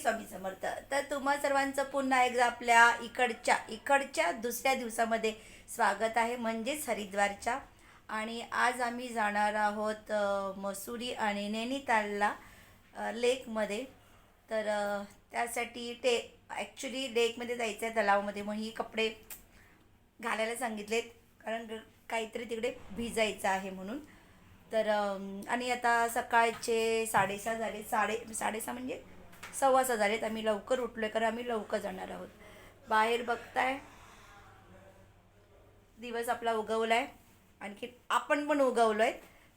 स्वामी समर्थ. तर तुम्हा सर्वांचं पुन्हा एकदा आपल्या इकडच्या इकडच्या दुसऱ्या दिवसामध्ये स्वागत आहे म्हणजेच हरिद्वारच्या. आणि आज आम्ही जाणार आहोत मसुरी आणि नैनितालला लेकमध्ये. तर त्यासाठी ते ॲक्च्युली लेकमध्ये जायचं आहे तलावामध्ये मग ही कपडे घालायला सांगितलेत. कारण काहीतरी तिकडे भिजायचं आहे म्हणून. तर आणि आता सकाळचे साडेसहा झाले. साडे साडेसहा म्हणजे सव्वा सहा झालेत आम्ही लवकर उठलो आहे कारण आम्ही लवकर जाणार आहोत. बाहेर बघताय. दिवस आपला उगवला आहे आणखी आपण पण उगवलो आहे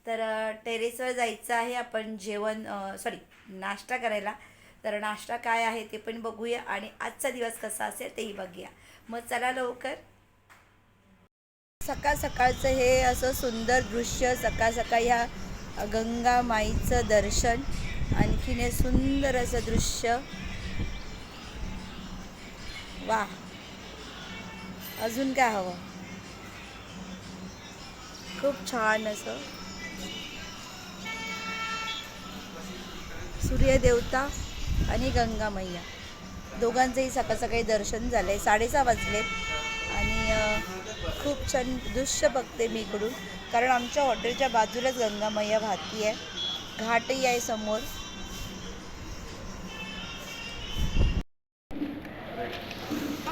तर टेरेसवर जायचं आहे आपण जेवण सॉरी नाश्ता करायला. तर नाश्ता काय आहे ते पण बघूया आणि आजचा दिवस कसा असेल तेही बघूया. मग चला लवकर. सकाळ सकाळचं हे असं सुंदर दृश्य सकाळ सकाळ ह्या गंगा माईचं दर्शन. आणखीन हे सुंदर असं दृश्य. वा. अजून काय हवं? खूप छान असं. सूर्यदेवता आणि गंगा मैया दोघांचंही सकाळ सकाळी दर्शन झालंय. साडेसहा वाजलेत आणि खूप छान दृश्य बघते मी इकडून. कारण आमच्या हॉटेलच्या बाजूलाच गंगा मैया वाहती आहे. घाटही आहे समोर.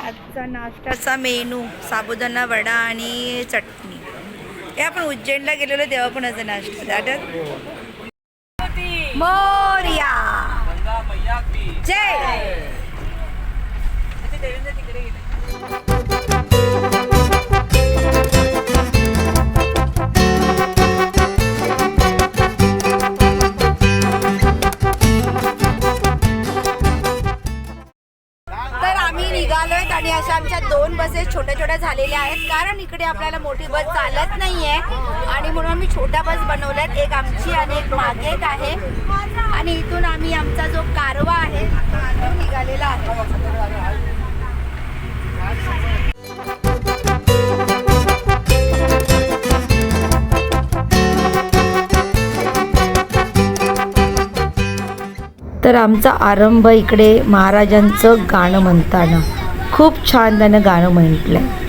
आजचा नाश्ताचा मेनू साबुदाणा वडा आणि चटणी. हे आपण उज्जैनला गेलेलो तेव्हा पण असं नाश्ता आठवत मोर्या. जय! बसेस छोट्या छोट्या झालेल्या आहेत. कारण इकडे आपल्याला मोठी बस चालत नाही आहे आणि म्हणून आम्ही छोट्या बस बनवल्यात. एक आमची आणि एक मागे एक आहे. आणि इथून आम्ही आमचा जो कारवा आहे तो निघालेला आहे. तर आमचा आरंभ इकडे महाराजांचं गाणं म्हणताना. खूप छान त्यानं गाणं म्हटलं आहे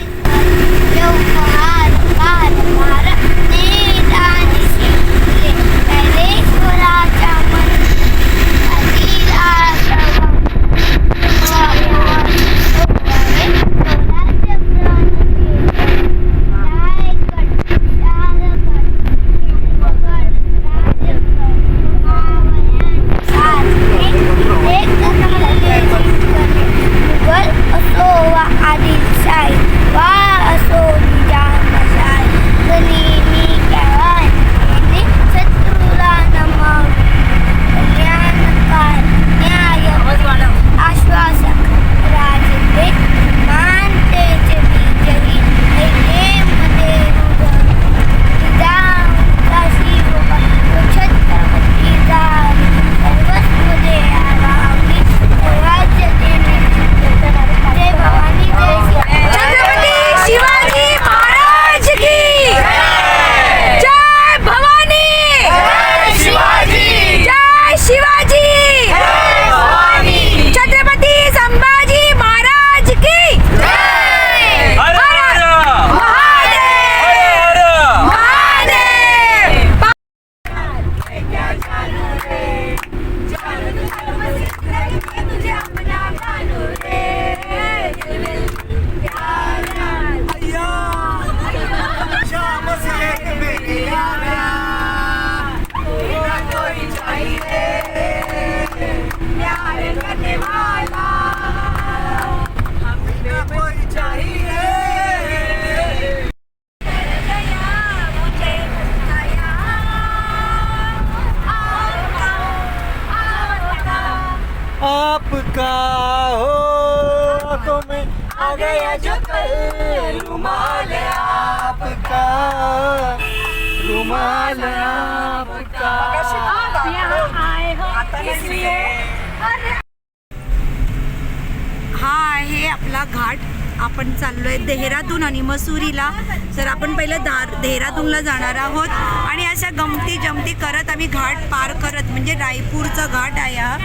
देहरादून आणि मसुरीला. तर आपण पहिलं दार देहरादूनला जाणार आहोत. आणि अशा गमती जमती करत आम्ही घाट पार करत म्हणजे रायपूरचा घाट आहे हा.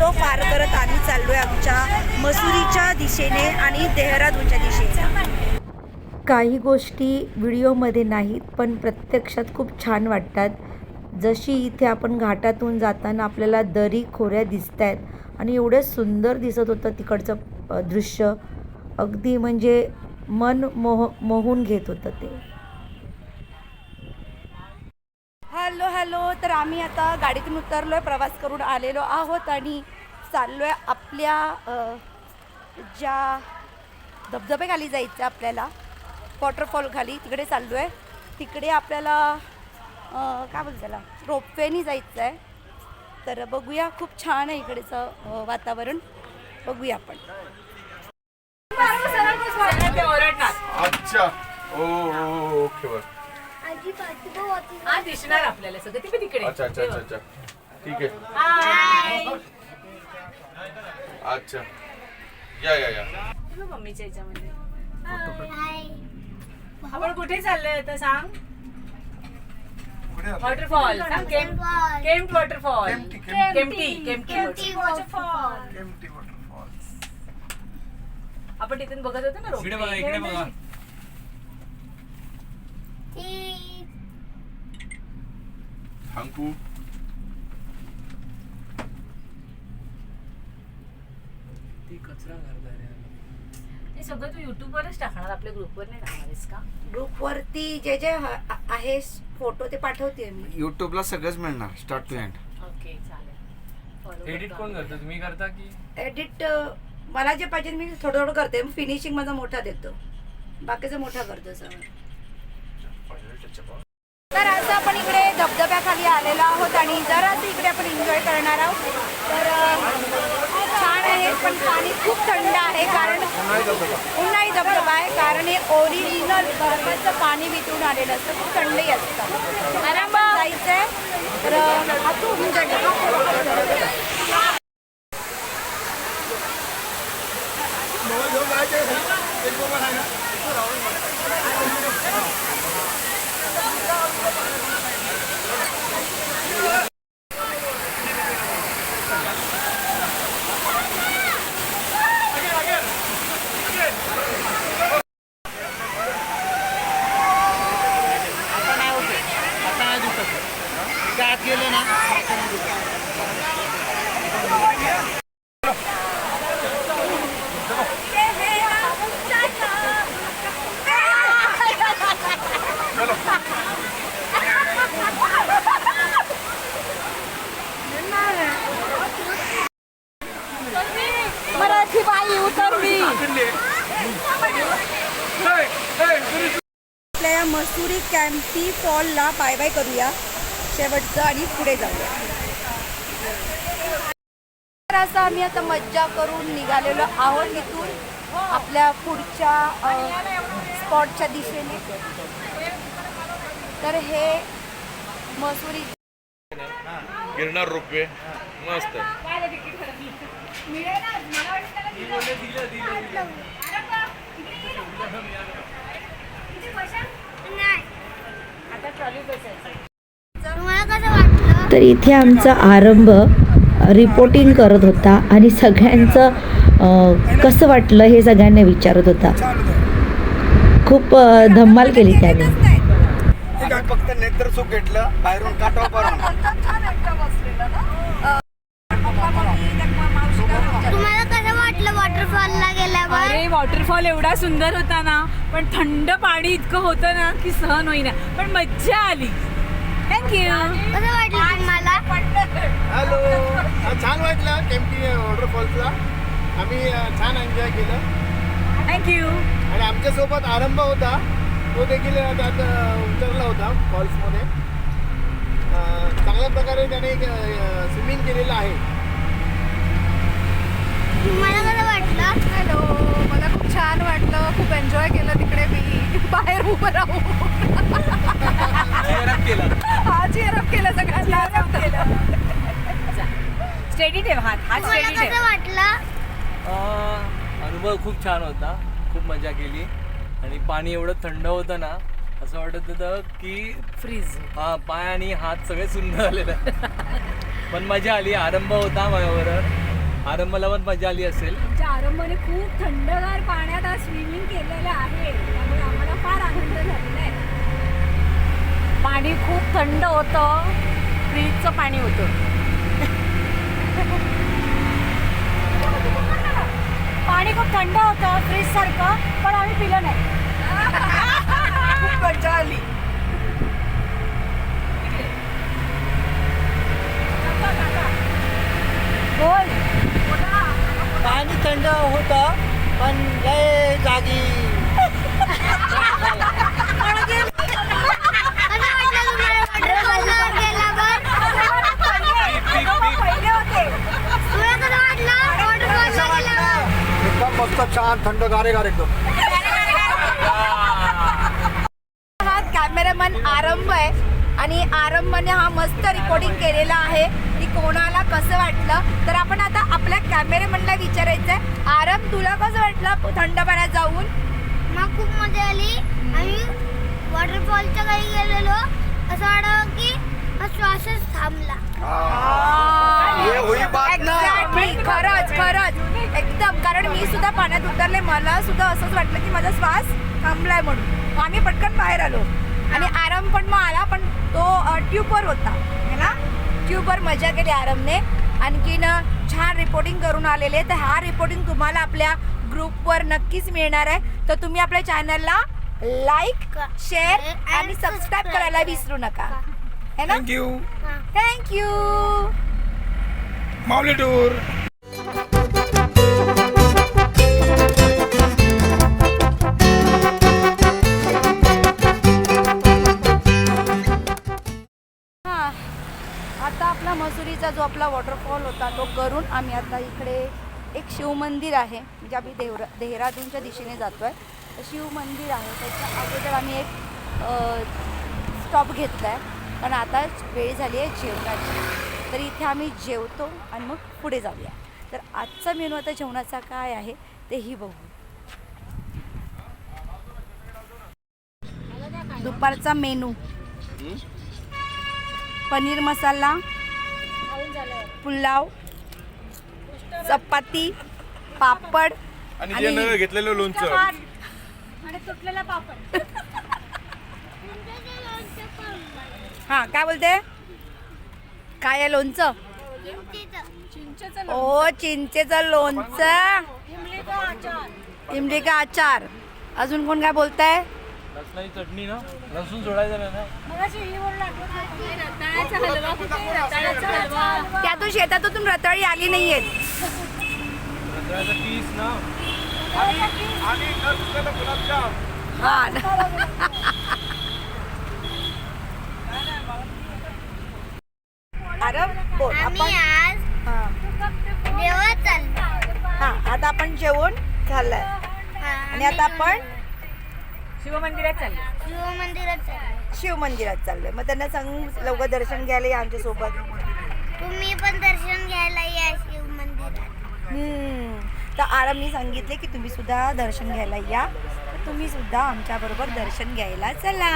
तो पार करत आम्ही चाललोय आमच्या मसुरीच्या दिशेने आणि देहरादूनच्या दिशेने. काही गोष्टी व्हिडिओमध्ये नाहीत पण प्रत्यक्षात खूप छान वाटतात. जशी इथे आपण घाटातून जाताना आपल्याला दरी खोऱ्या दिसत आहेत आणि एवढं सुंदर दिसत होतं तिकडचं दृश्य. अगदी म्हणजे मन मोह मोहून घेत होतं ते. Hello hello. तर आम्ही आता गाडीतून उतरलो आहे प्रवास करून आलेलो आहोत आणि चाललो आहे आपल्या ज्या धबधब्याखाली जायचं आहे आपल्याला वॉटरफॉल खाली तिकडे चाललो आहे तिकडे आपल्याला काय बोलतो त्याला? रोपवेनी जायचं आहे. तर बघूया खूप छान आहे इकडेचं वातावरण. बघूया आपण. ते ओरडणार. अच्छा. ओ ओ, ओ, ओके बर. हा दिसणार आपल्याला सगळं. ते पण तिकडे अच्छा अच्छा अच्छा अच्छा. ठीक आहे. हाय अच्छा. या या या. मम्मीच्या ह्याच्यामध्ये आपण कुठे चाललोय आता सांग? वॉटरफॉल सांग केम केम्ट वॉटरफॉल केम्टी केम्टी आपण तिथून बघत होतो ना इकडे बघा इकडे बघा. थांकू ती कचरा करणार हे सगळं तू युट्यूबवरच टाकणार आपल्या ग्रुपवर नाही टाकणारेस का? ग्रुपवरती जे जे ह- आहे फोटो ते पाठवते मी. युट्यूबला सगळंच मिळणार स्टार्ट टू एंड ओके चालेल. Follow एडिट करतो कोण आम्ही. करतो? तुम्ही करता की? एडिट मला जे पाहिजे मी थोडं थोडं करते. फिनिशिंग माझा मोठा देतो. बाकीचं मोठा करतो सगळं. तर असं आपण इकडे धबधब्याखाली आलेलो आहोत आणि जरासं इकडे आपण एन्जॉय करणार आहोत. तर छान आहे पण पाणी खूप थंड आहे कारण उन्हाळी धबधबा आहे. कारण हे ओरिजिनल बर्फाचं पाणी वितळून आलेलं असतं. खूप थंडही असतं. आराम जायचं आहे तर अं, एन्जॉय करा मराठी बाई उतरली आपल्या या मसुरी कॅम्पी फॉलला बाय बाय करूया शेवटचं आणि पुढे जाऊया. तर असं आम्ही आता मज्जा करून निघालेलो आहोत इथून आपल्या पुढच्या स्पॉटच्या दिशेने. तर हे मसुरी गिरणार रोपवे. मस्त. आता ट्रॉली बसायचं. तर इथे आमचा आरंभ रिपोर्टिंग करत होता आणि सगळ्यांचं कसं वाटलं हे सगळ्यांना विचारत होता. खूप धम्माल केली त्याने. फक्त नेत्र सुख घेतलं बाहेरून काटवा करून तुम्हाला कसं वाटलं वॉटरफॉलला गेल्यावर? अरे वॉटरफॉल एवढा सुंदर होता ना पण थंड पाणी इतकं होतं ना की सहन होईना. पण मज्जा आली. थँक्यू कसं वाटलं तुम्हाला? हॅलो. छान वाटलं. केमटी वॉटरफॉल्सला आम्ही छान एन्जॉय केलं. थँक्यू आणि आमच्यासोबत आरंभ होता. तो देखील त्यात उतरला होता फॉल्समध्ये अ, चांगल्या प्रकारे त्याने स्विमिंग केलेलं आहे. तुम्हाला कसं वाटलं? हॅलो. मला खूप छान वाटलं. खूप एन्जॉय केलं तिकडे मी. बाहेर उभं केला. हा चेअरअप केलं सगळ्यांना. स्टेडी ठेव हात हात स्टेडी ठेव कसं वाटलं? अनुभव खूप छान होता. खूप मजा केली. आणि पाणी एवढं थंड होतं ना असं वाटत होतं की फ्रीज हा पाय आणि हात सगळे सुंदर आलेले पण मजा आली. आरंभ होता माझ्याबरोबर आरंभाला पण मजा आली असेल. आमच्या आरंभने खूप थंडगार पाण्यात आज स्विमिंग केलेलं आहे. फार आनंद झालेला आहे. पाणी खूप थंड होतं. फ्रीजचं पाणी होतं. पाणी खूप थंड होतं फ्रीज सारखं पण आम्ही पिलं नाही. मजा आली. बोल. पाणी थंड होतं पण लय जागी मस्त छान थंड गारेगार एकदम. हा आरंभ आहे. आणि आरंभने हा मस्त रेकॉर्डिंग केलेला आहे की कोणाला कसं वाटलं. तर आपण आता आपल्या कॅमेरामनला विचारायचं आहे आरंभ तुला कसं वाटलं? थंड पाण्यात जाऊन? मग खूप मजा आली. आम्ही वॉटरफॉलच्या काही गेलेलो. असं वाटलं की हा श्वासच थांबला. ये हुई बात ना Exactly. खरंच खरंच. एकदम. कारण मी सुद्धा पाण्यात उतरले. मला सुद्धा असंच वाटलं की माझा श्वास थांबलाय म्हणून. आम्ही पटकन बाहेर आलो. आणि आराम पण मग आला पण तो ट्यूबवर होता. है ना? ट्यूबवर मजा केली आरामने. आणखीन छान रिपोर्टिंग करून आलेले तर हा रिपोर्टिंग तुम्हाला आपल्या ग्रुपवर नक्कीच मिळणार आहे. तर तुम्ही आपल्या चॅनलला लाईक शेअर आणि सबस्क्राईब करायला विसरू नका. है ना? थँक्यू थँक्यू माऊली टूर हा. आता आपला मसुरीचा जो आपला वॉटरफॉल होता तो करून आम्ही आता इकडे एक शिवमंदिर आहे म्हणजे आम्ही देहरा देहरादूनच्या दिशेने जातो आहे तर शिवमंदिर आहे त्याच्या अगोदर आम्ही एक स्टॉप घेतला आहे पण आता वेळ झाली आहे जेवणाची. तर इथे आम्ही जेवतो आणि मग पुढे जाऊया. तर आजचा मेनू आता जेवणाचा काय आहे तेही बघू. दुपारचा मेनू. पनीर मसाला पुलाव चपाती पापड आणि जे नव्हे घेतलेलं लोणचं. आणि तुटलेला पापड. हा काय बोलते? काय आहे लोणचं? चिंचेचं ओ चिंचेचं लोणचं. इमली का आचार. अजून कोण काय बोलताय? चटणी ना लसूण सोडायचं ना. ही त्यातून शेतातून रताळी आली नाहीयेत रताळ्याचा पीस ना. हा. ना. अरे बोल. आम्ही आपण आज हा. हा आता आपण जेवण झालंय. हा, आणि आता आपण शिवमंदिरात चाललो. शिव मंदिरात चाललो. शिव मंदिरात चाललोय मग त्यांना सांग लवकर दर्शन घ्यायला या आमच्यासोबत. तुम्ही पण दर्शन घ्यायला या शिव मंदिरात हम्म. तर आरामनी सांगितले की तुम्ही सुद्धा दर्शन घ्यायला या. तर तुम्ही सुद्धा आमच्या बरोबर दर्शन घ्यायला चला.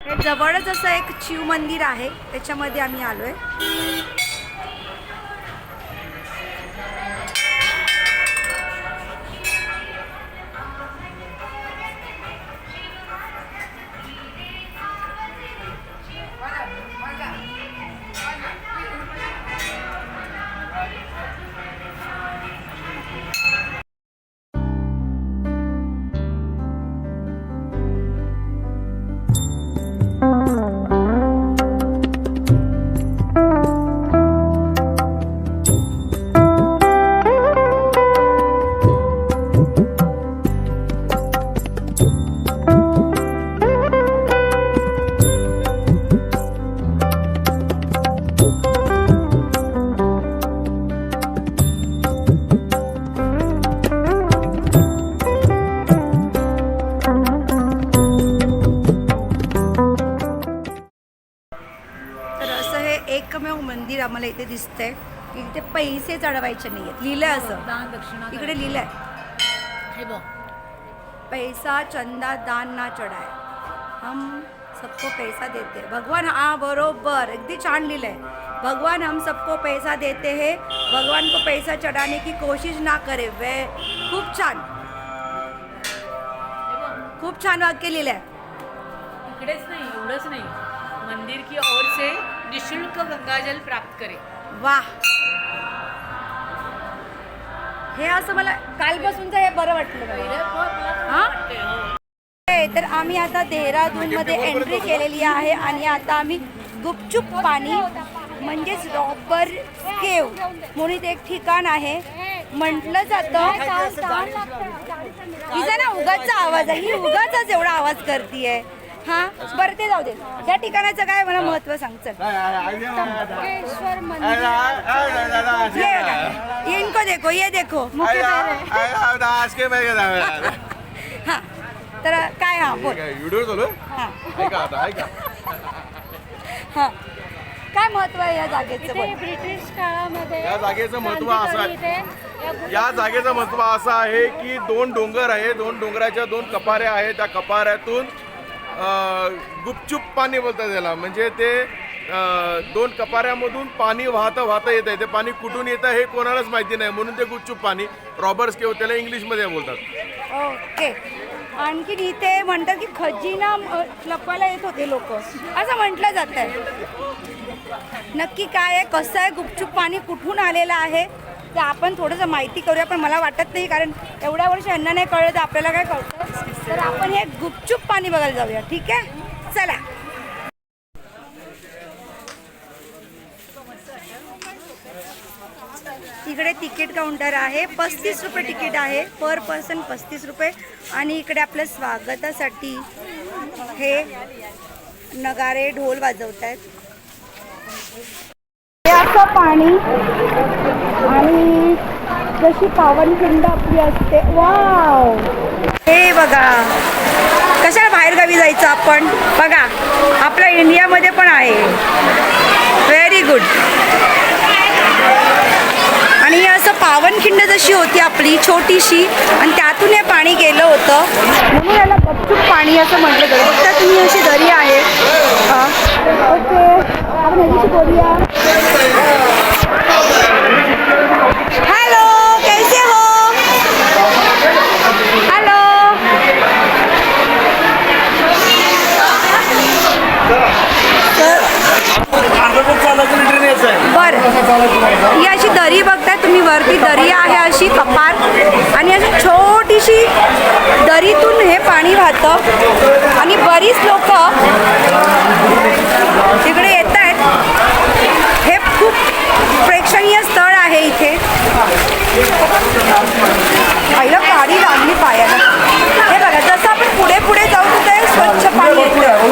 हे जवळच असं एक शिव मंदिर आहे. त्याच्यामध्ये आम्ही आलोय. पैसे चढवायचे नाही आहेत लिहिलंय असं. दान दक्षिणा इकडे लिहिलंय. हे बघ. पैसा चंदा दान ना चढाय. हम सबको पैसा देते. भगवान हा बरोबर. अगदी छान लिहिलंय. भगवान हम सबको पैसा देते हैं. भगवान को पैसा चढ़ाने की कोशिश ना करे. वे खूप छान. खूप छान वाक्य लिहिलंय. इकडेच नाही एवढंच नाही. मंदिर की ओर से निशुल्क गंगाजल प्राप्त करे. वा हे असं मला कालपासूनच हे बरं वाटलं हा हे, तर आम्ही आता देहरादून मध्ये एंट्री केलेली आहे आणि आता आम्ही गुपचूप पाणी म्हणजेच रॉबर केव म्हणून एक ठिकाण आहे. म्हटलं जातं हिचा ना उगाचा आवाज आहे. ही उगाचाच एवढा आवाज करतीये. हा? बरं ते जाऊ दे. या ठिकाणाचं काय मला महत्त्व सांग चल. मंदिर. ये इनको देखो ये देखो. मुख्य हा. तर काय हा बोल. व्हिडिओ चालू हा. ऐका आता ऐका. हा. काय महत्त्व आहे या जागेचं इथे बोल? ब्रिटिश काळामध्ये या जागेचं महत्त्व असं आहे. या जागेचं महत्त्व असं आहे की दोन डोंगर आहे दोन डोंगराच्या दोन कपाऱ्या आहेत. त्या कपाऱ्यातून गुपचूप पाणी बोलतात त्याला. म्हणजे ते दोन कपाऱ्यामधून पाणी वाहतं वाहतं येत आहे ते पाणी कुठून येतं हे कोणालाच माहिती नाही. म्हणून ते गुपचूप पाणी रॉबर्स केव त्याला इंग्लिशमध्ये बोलतात. ओके. आणखीन इथे म्हणतात की खजिना लपवायला येत होते लोक. असं म्हटलं जात आहे नक्की काय आहे? कसं आहे? गुपचूप पाणी कुठून आलेलं आहे? तर आपण थोडंसं माहिती करूया पण मला वाटत नाही कारण एवढ्या वर्ष यांना नाही कळलं तर आपल्याला काय कळतं. तर आपण हे गुपचूप पाणी बघायला जाऊया ठीक आहे? चला. इकडे तिकीट काउंटर आहे पस्तीस रुपये तिकीट आहे पर पर्सन पस्तीस रुपये. आणि इकडे आपल्या स्वागतासाठी हे नगारे ढोल वाजवत आहेत हे पाणी आणि जशी पावनखिंड आपली असते. वाव! हे बघा कशा बाहेर गावी जायचं आपण? बघा आपल्या इंडियामध्ये पण आहे. व्हेरी गुड आणि असं पावनखिंड जशी होती आपली छोटीशी आणि त्यातून हे पाणी गेलं होतं. म्हणून याला गपचूप पाणी असं म्हटलं जातं. फक्त तुम्ही अशी दरी आहे. ओके आपण ह्याच्याशी बोलूया हॅलो कैसे हो हॅलो बर. ही अशी दरी बघताय तुम्ही वरती दरी आहे अशी कपार. आणि अशी छोटीशी दरीतून हे पाणी वाहतं. आणि बरीच लोक तिकडे येत आहेत. हे खूप प्रेक्षणीय स्थळ आहे इथे. पहिलं पाणी लागली पायाला. हे बघा जसं आपण पुढे पुढे जाऊ तिथे ते स्वच्छ पाणी येतं.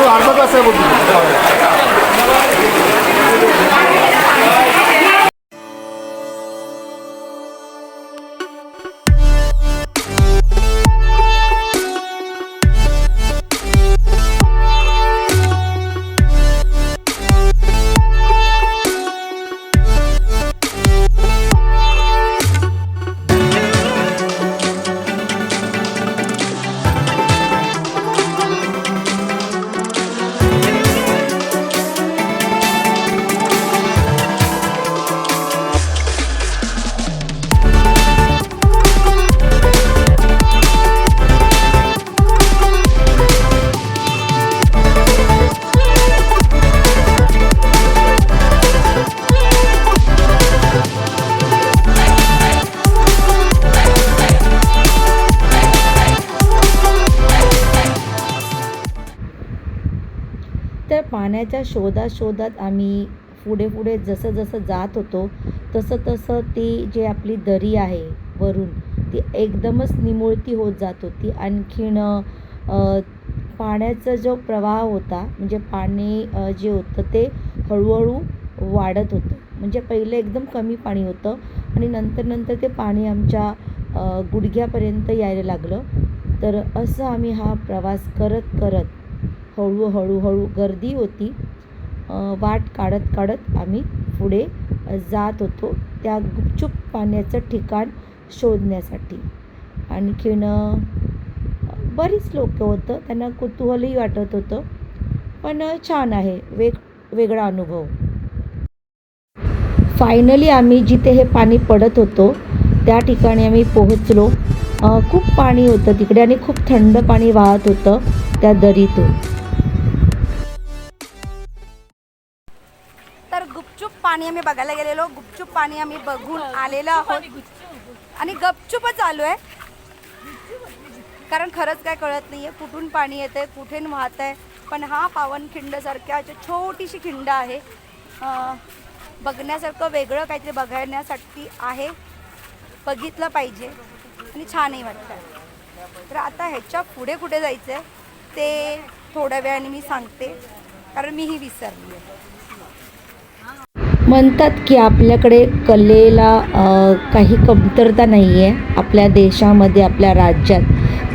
शोधात शोधात आम्ही पुढे पुढे जसं जसं जात होतो तसं तसं ती जे आपली दरी आहे वरून ती एकदमच निमुळती होत जात होती. आणखीन पाण्याचा जो प्रवाह होता म्हणजे पाणी जे होतं ते हळूहळू वाढत होतं. म्हणजे पहिले एकदम कमी पाणी होतं आणि नंतर नंतर ते पाणी आमच्या गुडघ्यापर्यंत यायला लागलं. तर असं आम्ही हा प्रवास करत करत हळू हळूहळू गर्दी होती. वाट काढत काढत आम्ही पुढे जात होतो त्या गुपचूप पाण्याचं ठिकाण शोधण्यासाठी. आणखीन बरीच लोक होतं त्यांना कुतूहलही वाटत होतं पण छान आहे वेग वेगळा अनुभव. फायनली आम्ही जिथे हे पाणी पडत होतो त्या ठिकाणी आम्ही पोहोचलो. खूप पाणी होतं तिकडे आणि खूप थंड पाणी वाहत होतं त्या दरीतून. गुपचूप पाणी आम्ही बघायला गेलेलो. गुपचूप पाणी आम्ही बघून आलेलो आहोत. आणि गपचूपच आलो आहे. कारण खरंच काय कळत नाही आहे कुठून पाणी येतं आहे कुठून वाहत आहे. पण हा पावनखिंडसारख्या अशी छोटीशी खिंड आहे. बघण्यासारखं वेगळं काहीतरी बघण्यासाठी आहे. बघितलं पाहिजे. आणि छानही वाटतं आहे तर आता ह्याच्या पुढे कुठे जायचं आहे ते थोड्या वेळाने मी सांगते. कारण मीही विसरली आहे म्हणतात की आपल्याकडे कलेला काही कमतरता नाही आहे आपल्या देशामध्ये आपल्या राज्यात.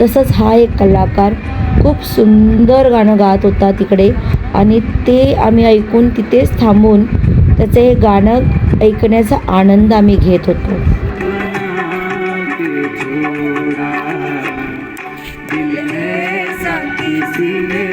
तसंच हा एक कलाकार खूप सुंदर गाणं गात होता तिकडे आणि ते आम्ही ऐकून तिथेच थांबून त्याचं हे गाणं ऐकण्याचा आनंद आम्ही घेत होतो. आता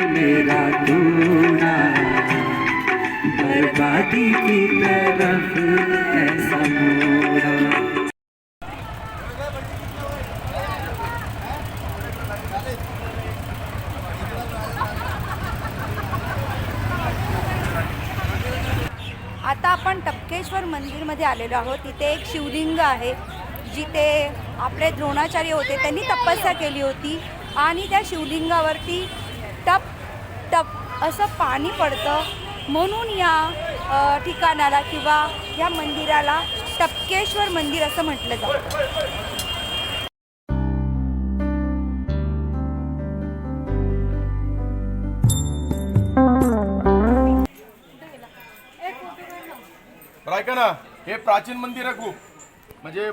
आलेलो आहोत. तिथे एक शिवलिंग आहे जिथे आपले द्रोणाचार्य होते त्यांनी तपस्या केली होती आणि त्या शिवलिंगावरती टप टप असं पाणी पडतं. म्हणून या ठिकाणाला किंवा या मंदिराला टपकेश्वर मंदिर असं म्हटलं जातं. ऐका ना? हे प्राचीन मंदिर आहे खूप. म्हणजे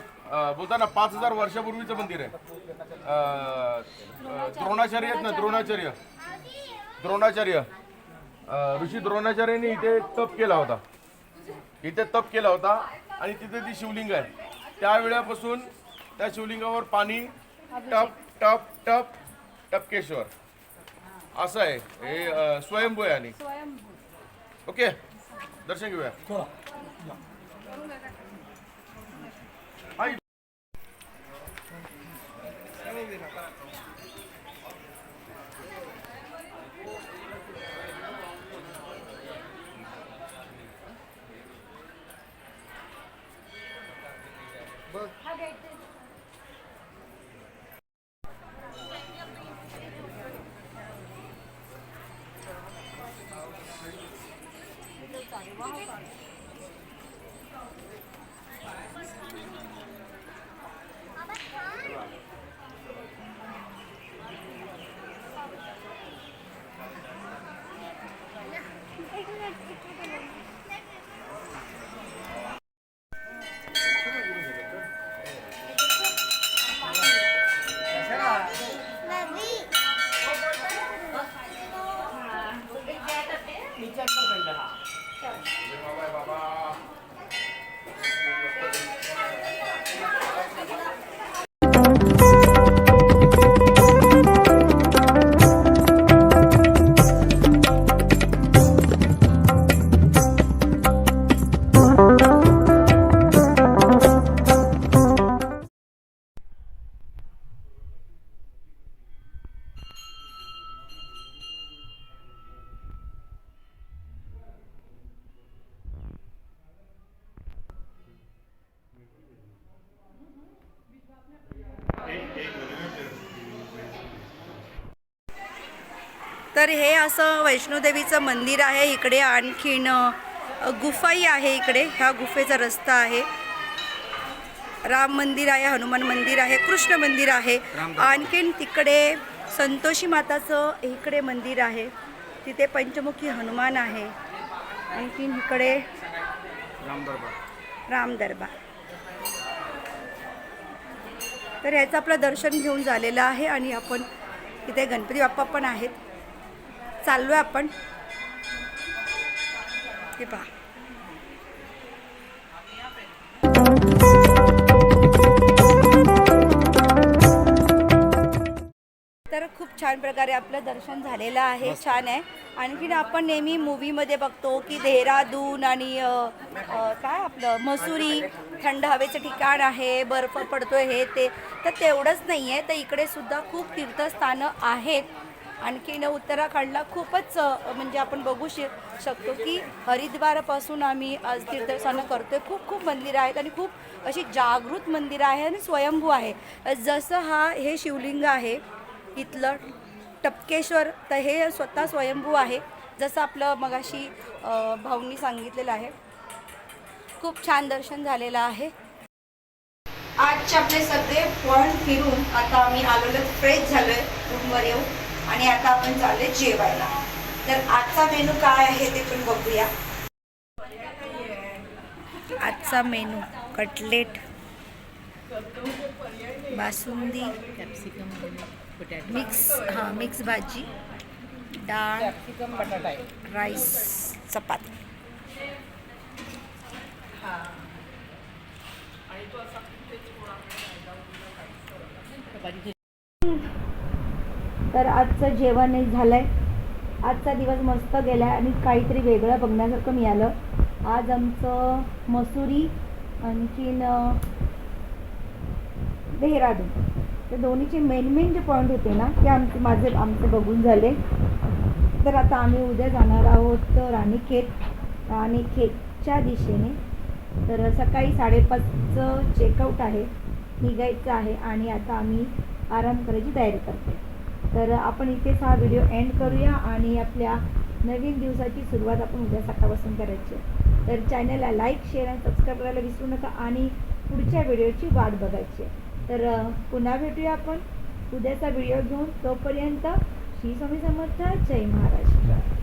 बोलता ना पाच हजार वर्षापूर्वीचं मंदिर आहे. द्रोणाचार्य आहेत ना द्रोणाचार्य. द्रोणाचार्य. ऋषी द्रोणाचार्यांनी इथे तप केला होता. इथे तप केला होता आणि तिथे ती शिवलिंग आहे. त्या वेळापासून त्या शिवलिंगावर पाणी टप टप टप टपकेश्वर. असं आहे. हे स्वयंभू आहे आणि. ओके. दर्शन घेऊया. तर हे असं वैष्णोदेवीचं मंदिर आहे. इकडे आणखीन गुफाही आहे इकडे. ह्या गुफेचा रस्ता आहे. राम मंदिर आहे हनुमान मंदिर आहे कृष्ण मंदिर आहे. आणखीन तिकडे संतोषी माताचं इकडे मंदिर आहे. तिथे पंचमुखी हनुमान आहे. आणखीन इकडे राम दरबार. तर ह्याचं आपलं दर्शन घेऊन झालेलं आहे आणि आपण इथे गणपती बाप्पा पण आहेत. चाललो आहे आपण. हे पहा. तर खूप छान प्रकारे आपलं दर्शन झालेलं आहे छान आहे. आणखीन आपण नेहमी मूवीमध्ये बघतो की देहरादून आणि काय आपलं मसुरी थंड हवेचं ठिकाण आहे बर्फ पडतोय हे ते. तर तेवढंच नाही आहे तर इकडे सुद्धा खूप तीर्थस्थानं आहेत. आणखीन उत्तराखंडला खूपच म्हणजे आपण बघू श शकतो की हरिद्वारापासून आम्ही आज तीर्थस्थानं करतोय. खूप खूप मंदिरं आहेत आणि खूप अशी जागृत मंदिरं आहे आणि स्वयंभू आहे. जसं हा हे शिवलिंग आहे इथलं टपकेश्वर तर हे स्वतः स्वयंभू आहे. जसं आपलं मगाशी भाऊंनी सांगितलेलं आहे. खूप छान दर्शन झालेलं आहे. आजचे आपले सगळे पॉईंट फिरून आता आम्ही आलेलो फ्रेश झालोय रूमवर येऊन. आणि आता आपण चालले जेवायला. तर आजचा मेनू काय आहे ते पण बघूया. आजचा मेनू कटलेट बासुंदी मिक्स हां मिक्स भाजी डाळ राईस चपाती. तर आजचं जेवण झालं आहे आजचा दिवस मस्त गेला आहे आणि काहीतरी वेगळं बघण्यासारखं मिळालं. आज आमचं मसुरी आणखीन देहरादून. ते दोन्हीचे मेन मेन जे पॉईंट होते ना ते आमचे माझे आमचे बघून झाले. तर आता आम्ही उद्या जाणार आहोत राणीखेत राणीखेतच्या दिशेने. तर सकाळी साडेपाचचं चेकआउट आहे. निघायचं आहे आणि आता आम्ही आराम करायची तयारी करते तर आपण इथेच हा व्हिडिओ एंड करूया आणि आपल्या नवीन दिवसाची सुरुवात आपण उद्या सकाळपासून करायची तर चॅनलला लाईक शेअर आणि सबस्क्राईब करायला विसरू नका आणि पुढच्या व्हिडिओची वाट बघायची तर पुन्हा भेटूया आपण. उद्याचा व्हिडिओ घेऊन तोपर्यंत श्री स्वामी समर्थ जय महाराष्ट्र